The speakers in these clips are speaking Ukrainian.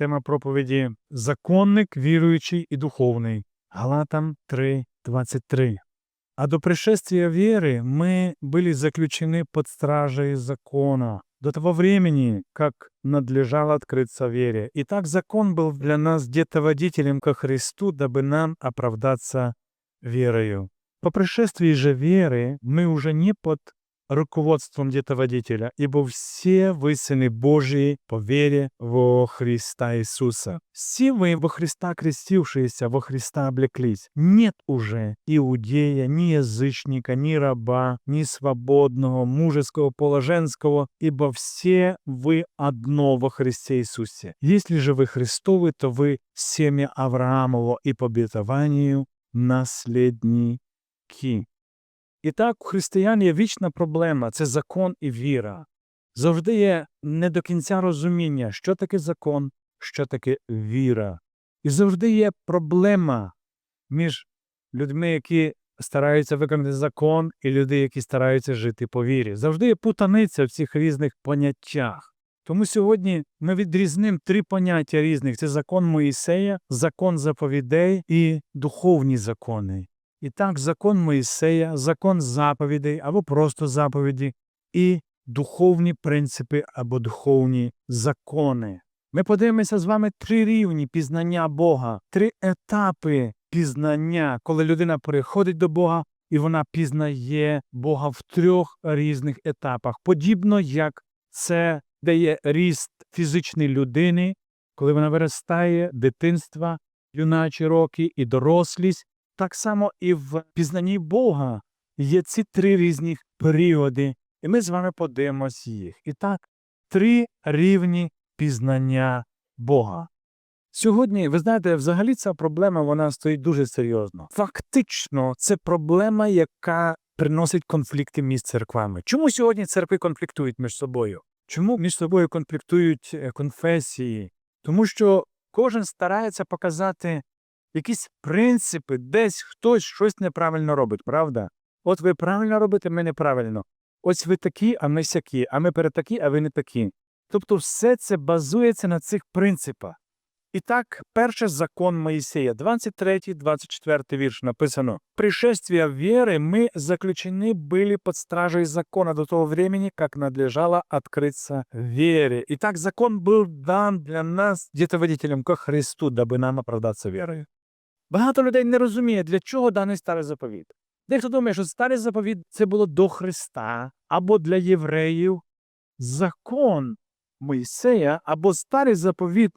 Тема проповіді Законник, віруючий і духовний. Галатам 3.23. А до пришествия веры мы были заключены под стражей закона до того времени, как надлежало открыться вере. Итак, закон был для нас где-то водителем ко Христу, дабы нам оправдаться верою. По пришествии же веры мы уже не под руководством где-то водителя, ибо все вы сыны Божии по вере во Христа Иисуса. Все вы во Христа крестившиеся, во Христа облеклись. Нет уже иудея, ни язычника, ни раба, ни свободного, мужеского, положенского, ибо все вы одно во Христе Иисусе. Если же вы Христовы, то вы семя Авраамово и по обетованию наследники. І так, у християн є вічна проблема це закон і віра. Завжди є не до кінця розуміння, що таке закон, що таке віра. І завжди є проблема між людьми, які стараються виконати закон, і люди, які стараються жити по вірі. Завжди є путаниця в цих різних поняттях. Тому сьогодні ми відрізнимо три поняття різних: це закон Моїсея, закон заповідей і духовні закони. І так, закон Моїсея, закон заповідей або просто заповіді, і духовні принципи або духовні закони. Ми подивимося з вами три рівні пізнання Бога, три етапи пізнання, коли людина приходить до Бога і вона пізнає Бога в трьох різних етапах, подібно як це дає ріст фізичної людини, коли вона виростає, дитинства, юначі роки і дорослість. Так само і в пізнанні Бога є ці три різні періоди, і ми з вами подивимось їх. І так, три рівні пізнання Бога. Сьогодні, ви знаєте, взагалі ця проблема вона стоїть дуже серйозно. Фактично, це проблема, яка приносить конфлікти між церквами. Чому сьогодні церкви конфліктують між собою? Чому між собою конфліктують е, конфесії? Тому що кожен старається показати якісь принципи, десь хтось щось неправильно робить, правда? От ви правильно робите, ми неправильно. Ось ви такі, а ми сякі, а ми перетакі, а ви не такі. Тобто все це базується на цих принципах. І так, перший закон Моїсея, 23-24 вірш написано: «Пришествия веры мы заключены были под стражей закона до того времени, как надлежало открыться вере. І так, закон був дан для нас дітоводителем ко Христу, даби нам оправдатися вірою. Багато людей не розуміє, для чого даний старий заповіт. Дехто думає, що старий заповіт це було до Христа або для євреїв. Закон Моїсея або старий заповіт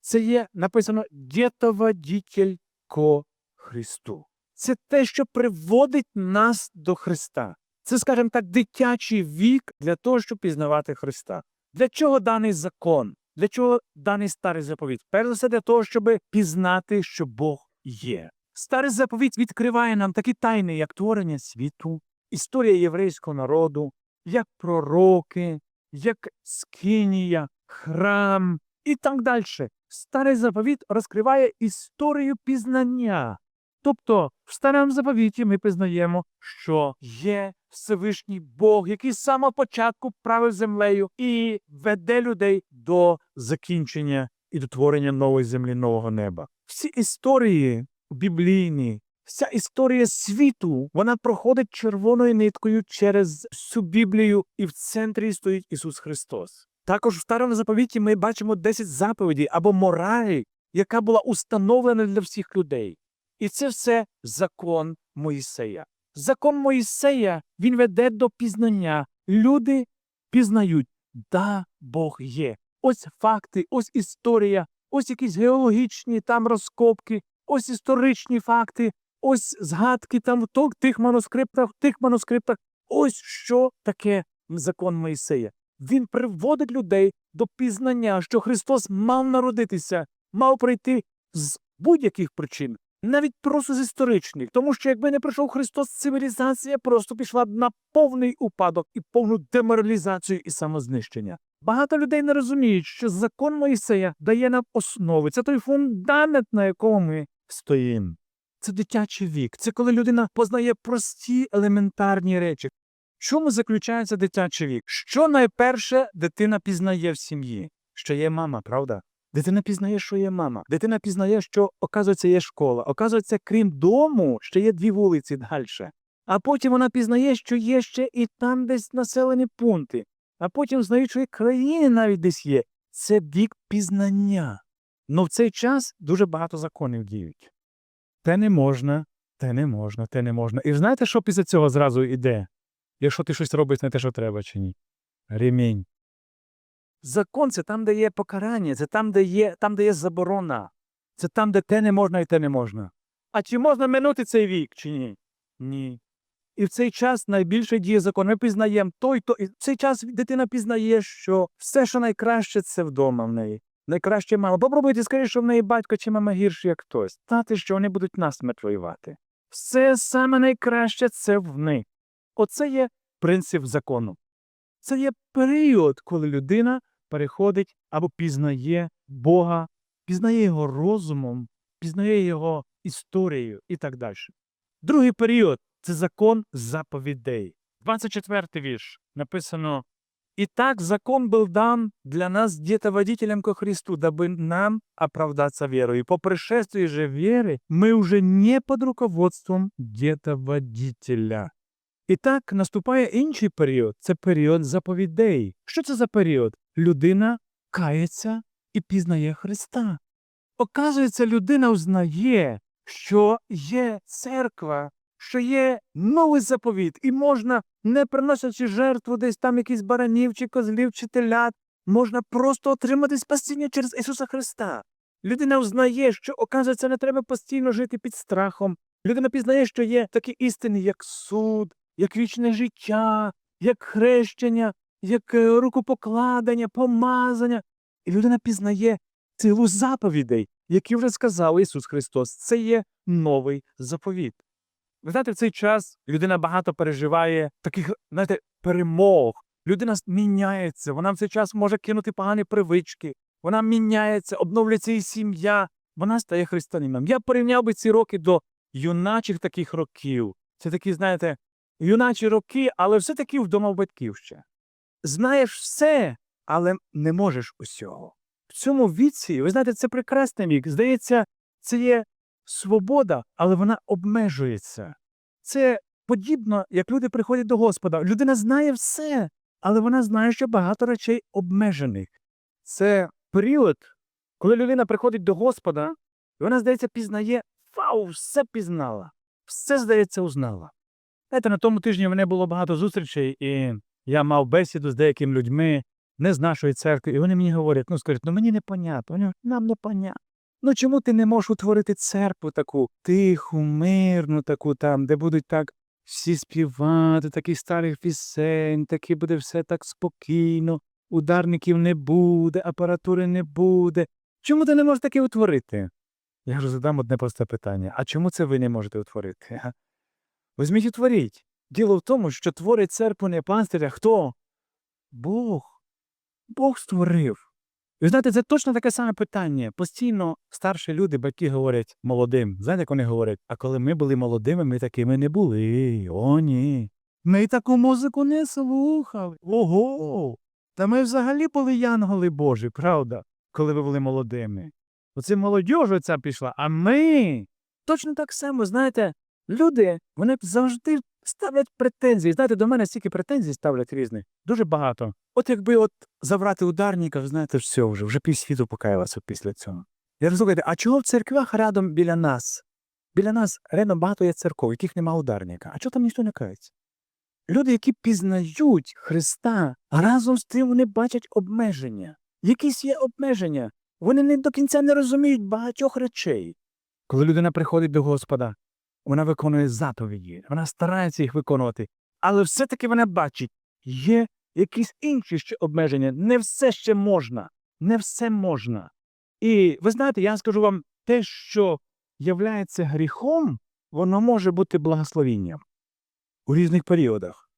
це є написано дітоводитель ко Христу. Це те, що приводить нас до Христа. Це, скажімо так, дитячий вік для того, щоб пізнавати Христа. Для чого даний закон? Для чого даний старий заповіт? Перш за все, для того, щоб пізнати, що Бог є. Старий заповіт відкриває нам такі тайни, як творення світу, історія єврейського народу, як пророки, як скинія, храм і так далі. Старий заповіт розкриває історію пізнання. Тобто, в старому заповіті ми пізнаємо, що є Всевишній Бог, який з самого початку правив землею і веде людей до закінчення і до творення нової землі, нового неба. Всі історії біблійні, вся історія світу, вона проходить червоною ниткою через всю Біблію, і в центрі стоїть Ісус Христос. Також в старому заповіті ми бачимо 10 заповідей або мораль, яка була установлена для всіх людей. І це все закон Моїсея. Закон Моїсея він веде до пізнання. Люди пізнають, да, Бог є. Ось факти, ось історія, ось якісь геологічні там розкопки, ось історичні факти, ось згадки там в тих манускриптах, в тих манускриптах. Ось що таке закон Моїсея. Він приводить людей до пізнання, що Христос мав народитися, мав прийти з будь-яких причин, навіть просто з історичних. Тому що якби не прийшов Христос, цивілізація просто пішла на повний упадок і повну деморалізацію і самознищення. Багато людей не розуміють, що закон Моїсея дає нам основи. Це той фундамент, на якому ми стоїмо. Це дитячий вік. Це коли людина познає прості елементарні речі. В чому заключається дитячий вік? Що найперше дитина пізнає в сім'ї? Що є мама, правда? Дитина пізнає, що є мама. Дитина пізнає, що, оказується, є школа. Оказується, крім дому, ще є дві вулиці далі. А потім вона пізнає, що є ще і там десь населені пункти. А потім знають, що і країни навіть десь є. Це вік пізнання. Ну в цей час дуже багато законів діють. Те не можна, те не можна, те не можна. І знаєте, що після цього зразу йде? Якщо ти щось робиш не те, що треба, чи ні? Ремінь. Закон це там, де є покарання, це там, де є, там, де є заборона. Це там, де те не можна і те не можна. А чи можна минути цей вік, чи ні? Ні. І в цей час найбільше діє закон. Ми пізнаємо той, то і в цей час дитина пізнає, що все, що найкраще, це вдома в неї. Найкраще мама. Попробуйте скажіть, що в неї батько чи мама гірші, як хтось. Знати, що вони будуть насмерть воювати. Все саме найкраще це в них. Оце є принцип закону. Це є період, коли людина переходить або пізнає Бога, пізнає його розумом, пізнає його історією і так далі. Другий період це закон заповідей. 24 вірш написано: «І так закон был дан для нас детоводителям ко Христу, дабы нам оправдаться верою. По пришествии же веры мы уже не под руководством детоводителя». І так наступає інший період це період заповідей. Що це за період? Людина кається і пізнає Христа. Оказується, людина узнає, що є церква, що є новий заповіт, і можна, не приносячи жертву десь там якісь баранів чи козлів чи телят, можна просто отримати спасіння через Ісуса Христа. Людина узнає, що, оказується, не треба постійно жити під страхом. Людина пізнає, що є такі істини, як суд, як вічне життя, як хрещення, як е, рукопокладення, помазання. І людина пізнає силу заповідей, які вже сказав Ісус Христос. Це є новий заповіт. Ви знаєте, в цей час людина багато переживає таких, знаєте, перемог. Людина міняється, вона в цей час може кинути погані привички, вона міняється, обновлюється і сім'я, вона стає християнином. Я порівняв би ці роки до юначих таких років. Це такі, знаєте, юначі роки, але все-таки вдома в батьків ще. Знаєш все, але не можеш усього. В цьому віці, ви знаєте, це прекрасний вік. Здається, це є свобода, але вона обмежується. Це подібно, як люди приходять до Господа. Людина знає все, але вона знає, що багато речей обмежених. Це період, коли людина приходить до Господа, і вона, здається, пізнає, вау, все пізнала, все, здається, узнала. Знаєте, на тому тижні в мене було багато зустрічей, і я мав бесіду з деякими людьми не з нашої церкви, і вони мені говорять, ну скажуть, ну мені Вони говорять, нам непонятно. Ну чому ти не можеш утворити церкву таку тиху, мирну, таку там, де будуть так всі співати, таких старих пісень, таки буде все так спокійно, ударників не буде, апаратури не буде. Чому ти не можеш таке утворити? Я ж задам одне просте питання: а чому це ви не можете утворити? га? Візьміть і творіть. Діло в тому, що творить церкву не пастиря хто? Бог. Бог створив. І знаєте, це точно таке саме питання. Постійно старші люди, батьки говорять молодим. Знаєте, як вони говорять, а коли ми були молодими, ми такими не були. О, ні. Ми таку музику не слухали. Ого. Та ми взагалі були янголи Божі, правда, коли ви були молодими. Оце молодіж оця пішла, а ми. Точно так само, знаєте, люди, вони завжди ставлять претензії. Знаєте, до мене стільки претензій ставлять різних. Дуже багато. От якби от забрати ударника, знаєте, все вже, вже півсвіту покаялося після цього. Я слухайте, а чого в церквях рядом біля нас? Біля нас рядом багато є церков, яких нема ударника. А чого там ніхто не кається? Люди, які пізнають Христа, разом з тим вони бачать обмеження. Якісь є обмеження. Вони не до кінця не розуміють багатьох речей. Коли людина приходить до Господа, вона виконує заповіді, вона старається їх виконувати, але все-таки вона бачить, є якісь інші ще обмеження. Не все ще можна, не все можна. І ви знаєте, я скажу вам, те, що являється гріхом, воно може бути благословінням у різних періодах.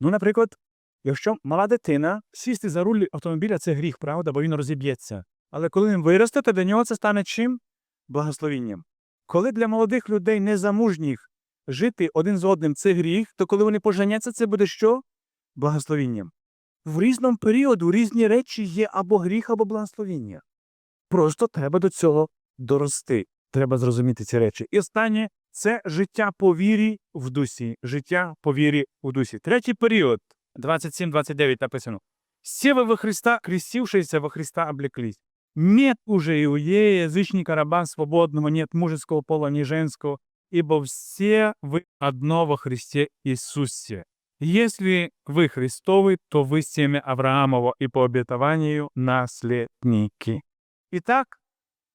Ну, наприклад, якщо мала дитина сісти за руль автомобіля це гріх, правда, бо він розіб'ється. Але коли він виросте, то для нього це стане чим? Благословінням. Коли для молодих людей незамужніх жити один з одним це гріх, то коли вони поженяться, це буде що? Благословінням. В різному періоду різні речі є або гріх, або благословіння. Просто треба до цього дорости. Треба зрозуміти ці речі. І останнє це життя по вірі в дусі. Життя по вірі в дусі. Третій період, 27-29 написано. Вы во Христа, крестившиеся во Христа, облеклись. Нет уже иудея, язычника, раба свободного, нет мужеского пола, ни женского, ибо все вы одно во Христе Иисусе. Если вы Христовы, то вы семя Авраамова и по обетованию наследники. Итак,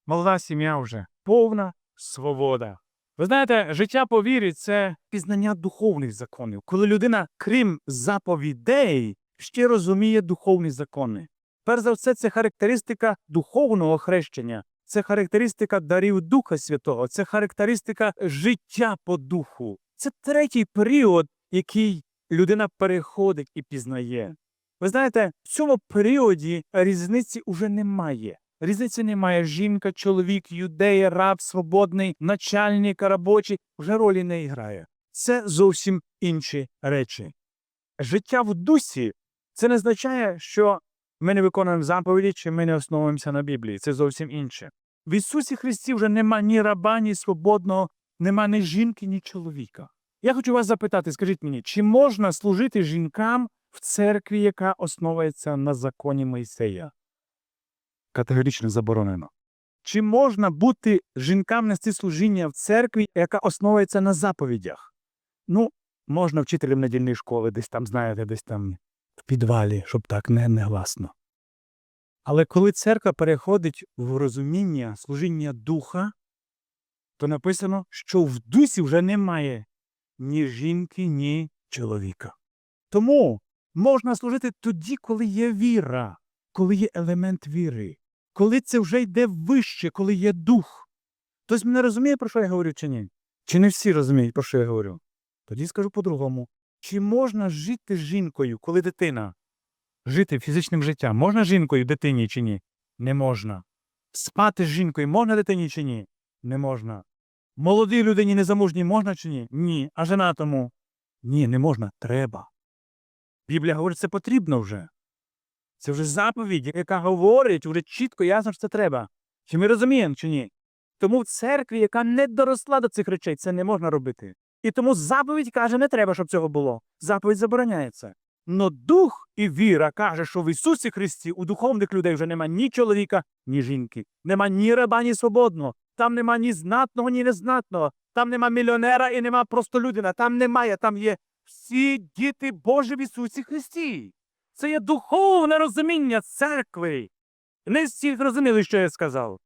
молода сім'я вже повна свобода. Ви знаєте, життя по вірі це пізнання духовних законів, коли людина, крім заповідей, ще розуміє духовні закони. Перш за все, це характеристика духовного хрещення, це характеристика дарів Духа Святого, це характеристика життя по духу. Це третій період, який людина переходить і пізнає. Ви знаєте, в цьому періоді різниці уже немає. Різниці немає. Жінка, чоловік, юдея, раб, свободний, начальник, робочий вже ролі не грає. Це зовсім інші речі. Життя в дусі це не означає, що ми не виконуємо заповіді, чи ми не основуємося на Біблії. Це зовсім інше. В Ісусі Христі вже нема ні раба, ні свободного, нема ні жінки, ні чоловіка. Я хочу вас запитати, скажіть мені, чи можна служити жінкам в церкві, яка основується на законі Мойсея? Категорично заборонено. Чи можна бути жінкам нести служіння в церкві, яка основується на заповідях? Ну, можна вчителем недільної школи, десь там, знаєте, десь там в підвалі, щоб так не негласно. Але коли церква переходить в розуміння служіння духа, то написано, що в дусі вже немає ні жінки, ні чоловіка. Тому можна служити тоді, коли є віра, коли є елемент віри, коли це вже йде вище, коли є дух. Хтось мене розуміє, про що я говорю, чи ні? Чи не всі розуміють, про що я говорю? Тоді скажу по-другому. Чи можна жити з жінкою, коли дитина? Жити фізичним життям можна жінкою дитині чи ні? Не можна. Спати з жінкою можна дитині чи ні? Не можна. Молодій людині незамужній можна чи ні? Ні. А женатому? Ні, не можна. Треба. Біблія говорить, це потрібно вже. Це вже заповідь, яка говорить вже чітко, ясно, що це треба. Чи ми розуміємо, чи ні? Тому в церкві, яка не доросла до цих речей, це не можна робити. І тому заповідь каже, не треба, щоб цього було. Заповідь забороняється. Но дух і віра каже, що в Ісусі Христі у духовних людей вже нема ні чоловіка, ні жінки, нема ні раба, ні свободного, там нема ні знатного, ні незнатного, там нема мільйонера і нема просто людина. Там немає, там є всі діти Божі в Ісусі Христі. Це є духовне розуміння церкви. Не всі зрозуміли, що я сказав.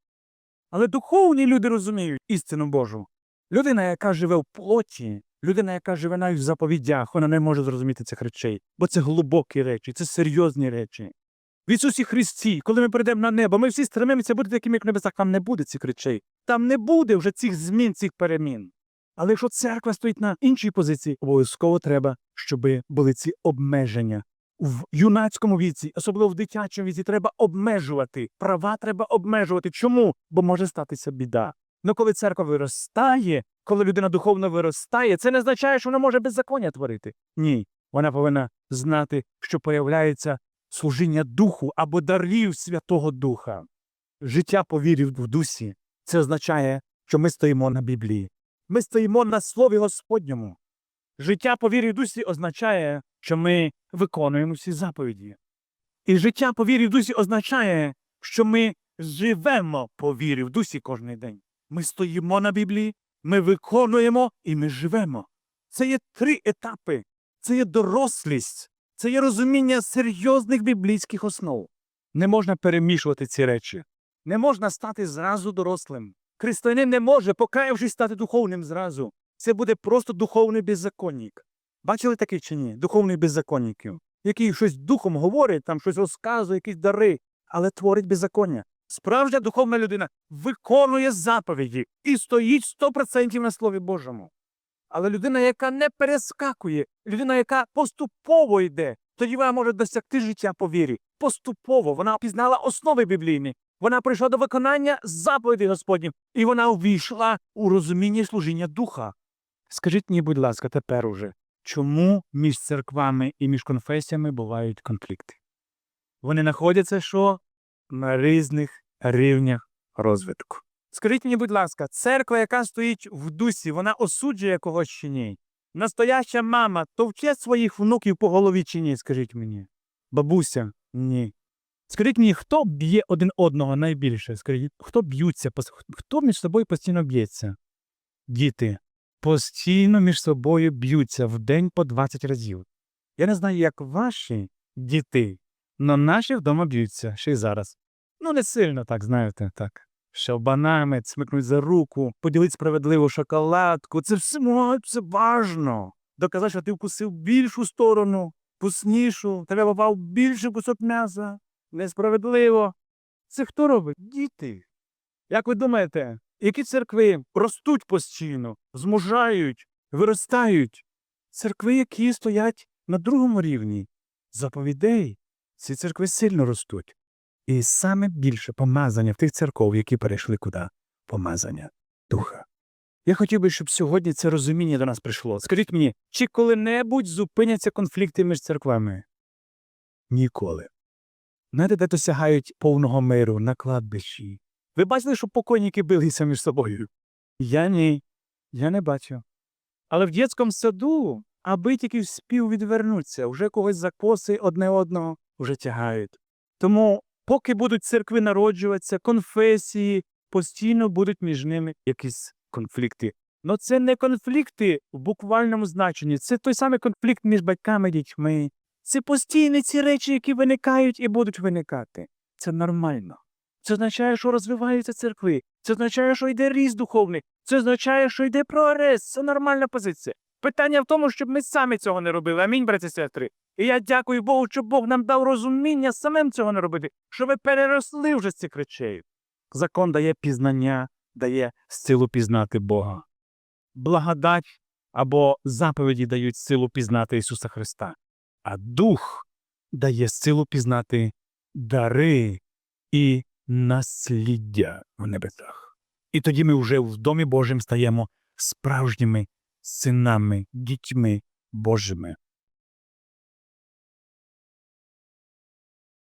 Але духовні люди розуміють істину Божу. Людина, яка живе в плоті, людина, яка живе навіть в заповідях, вона не може зрозуміти цих речей, бо це глибокі речі, це серйозні речі. В Ісусі Христі, коли ми прийдемо на небо, ми всі стремимося бути такими, як в небесах, там не буде цих речей. Там не буде вже цих змін, цих перемін. Але якщо церква стоїть на іншій позиції, обов'язково треба, щоб були ці обмеження. В юнацькому віці, особливо в дитячому віці, треба обмежувати. Права треба обмежувати. Чому? Бо може статися біда. Ну коли церква виростає, коли людина духовно виростає, це не означає, що вона може беззаконня творити. Ні, вона повинна знати, що появляється служіння духу або дарів Святого Духа. Життя по вірі в дусі. Це означає, що ми стоїмо на Біблії. Ми стоїмо на Слові Господньому. Життя по вірі в дусі означає, що ми виконуємо всі заповіді. І життя по вірі в дусі означає, що ми живемо по вірі в дусі кожен день. Ми стоїмо на Біблії, ми виконуємо і ми живемо. Це є три етапи. Це є дорослість, це є розуміння серйозних біблійських основ. Не можна перемішувати ці речі. Не можна стати зразу дорослим. Християнин не може, покаявшись, стати духовним зразу. Це буде просто духовний беззаконник. Бачили таке чи ні? Духовних беззаконників, який щось духом говорить, там щось розказує, якісь дари, але творить беззаконня. Справжня духовна людина виконує заповіді і стоїть 100% на Слові Божому. Але людина, яка не перескакує, людина, яка поступово йде, тоді вона може досягти життя по вірі. Поступово вона пізнала основи біблійні. Вона прийшла до виконання заповідей Господніх, і вона увійшла у розуміння служіння духа. Скажіть мені, будь ласка, тепер уже, чому між церквами і між конфесіями бувають конфлікти? Вони знаходяться що? На різних рівнях розвитку. Скажіть мені, будь ласка, церква, яка стоїть в дусі, вона осуджує когось чи ні? Настояща мама товче своїх внуків по голові чи ні, скажіть мені. Бабуся, ні. Скажіть мені, хто б'є один одного найбільше? Скажіть, хто б'ються, хто між собою постійно б'ється? Діти постійно між собою б'ються в день по 20 разів. Я не знаю, як ваші діти, але наші вдома б'ються ще й зараз. Ну, не сильно так, знаєте, так. Шалбанами, цмикнуть за руку, поділити справедливу шоколадку. Це все, це важно. Доказати, що ти вкусив більшу сторону, вкуснішу, тебе попав більший кусок м'яса. Несправедливо. Це хто робить? Діти. Як ви думаєте, які церкви ростуть постійно, змужають, виростають? Церкви, які стоять на другому рівні заповідей, ці церкви сильно ростуть. І саме більше помазання в тих церков, які перейшли куди? Помазання духа. Я хотів би, щоб сьогодні це розуміння до нас прийшло. Скажіть мені, чи коли-небудь зупиняться конфлікти між церквами? Ніколи. Знаєте, де досягають повного миру на кладбищі? Ви бачили, що покойники билися між собою? Я ні. Я не бачу. Але в дитячому саду, аби тільки вспів відвернуться, вже когось за коси одне одного вже тягають. Тому, поки будуть церкви народжуватися, конфесії, постійно будуть між ними якісь конфлікти. Но це не конфлікти в буквальному значенні, це той самий конфлікт між батьками і дітьми. Це постійні ці речі, які виникають і будуть виникати. Це нормально. Це означає, що розвиваються церкви. Це означає, що йде ріст духовний. Це означає, що йде прогрес. Це нормальна позиція. Питання в тому, щоб ми самі цього не робили. Амінь, браті сестри. І я дякую Богу, що Бог нам дав розуміння самим цього не робити, що ви переросли вже з цих речей. Закон дає пізнання, дає силу пізнати Бога. Благодать або заповіді дають силу пізнати Ісуса Христа, а Дух дає силу пізнати дари і насліддя в небесах. І тоді ми вже в Домі Божим стаємо справжніми синами, дітьми Божими.